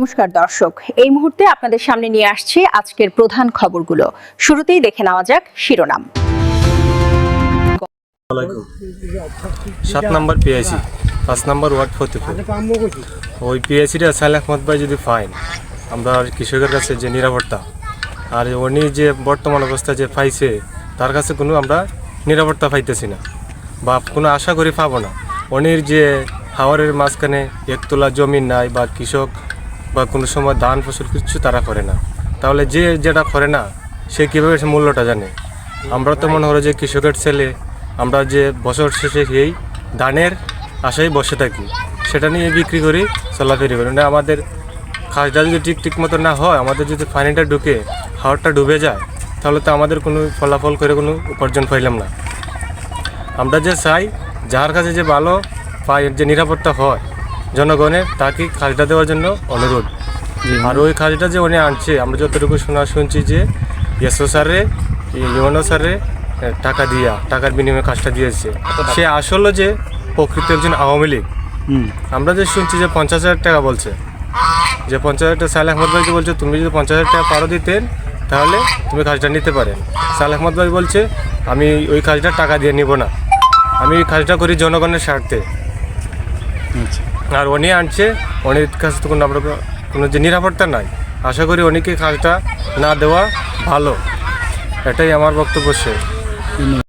নমস্কার দর্শক। এই মুহূর্তে আপনাদের সামনে নিয়ে আসছি আজকের প্রধান খবরগুলো। শুরুতেই দেখে নেওয়া যাক শিরোনাম। সাত নম্বর পিআইসি পাঁচ নম্বর ওয়ার্ড ওই পিআইসিটা সাইল ভাই যদি ফাইন, আমরা কৃষকের কাছে যে নিরাপত্তা, আর উনি যে বর্তমান অবস্থা যে পাইছে, তার কাছে কোনো আমরা নিরাপত্তা পাইতেছি না, বা কোনো আশা করি পাবো না। উনির যে হাওয়ারের মাঝখানে একতলা জমি নাই বা কৃষক বা কোনো সময় ধান ফসল কিছু তারা করে না। তাহলে যে যেটা করে না, সে কীভাবে সে মূল্যটা জানে? আমরা তো মনে হলো যে কৃষকের ছেলে, আমরা যে বছর শেষে এই ধানের আশায় বসে থাকি, সেটা নিয়ে বিক্রি করি, চলাফেরি করি। না আমাদের খাসটা যদি ঠিক ঠিক মতো না হয়, আমাদের যদি পানিটা ঢুকে হাওয়ারটা ডুবে যায়, তাহলে তো আমাদের কোনো ফলাফল করে কোনো উপার্জন পাইলাম না। আমরা যে চাই, যার কাছে যে ভালো পাই যে নিরাপত্তা হয় জনগণের তাকে খাজটা দেওয়ার জন্য অনুরোধ। আর ওই খাজটা যে উনি আনছে আমরা যতটুকু শোনা শুনছি যে এসও স্যারে ইউনো স্যারে টাকা দিয়া টাকার বিনিময়ে কাজটা দিয়েছে। সে আসলে যে প্রকৃত একজন আওয়ামী লীগ। আমরা যে শুনছি যে পঞ্চাশ হাজার টাকা বলছে যে পঞ্চাশ হাজার টাকা সাল আহমদ ভাইকে বলছে তুমি যদি পঞ্চাশ হাজার টাকা পারো দিতেন তাহলে তুমি কাজটা নিতে পারেন সাল আহমদ ভাই বলছে আমি ওই কাজটা টাকা দিয়ে নিব না। আমি এই কাজটা করি জনগণের স্বার্থে। আর উনি আনছে উনির কাছে তো কোনো আমরা কোনো যে নিরাপত্তা নাই। আশা করি উনিকে কাজটা না দেওয়া ভালো। এটাই আমার বক্তব্য শেষ।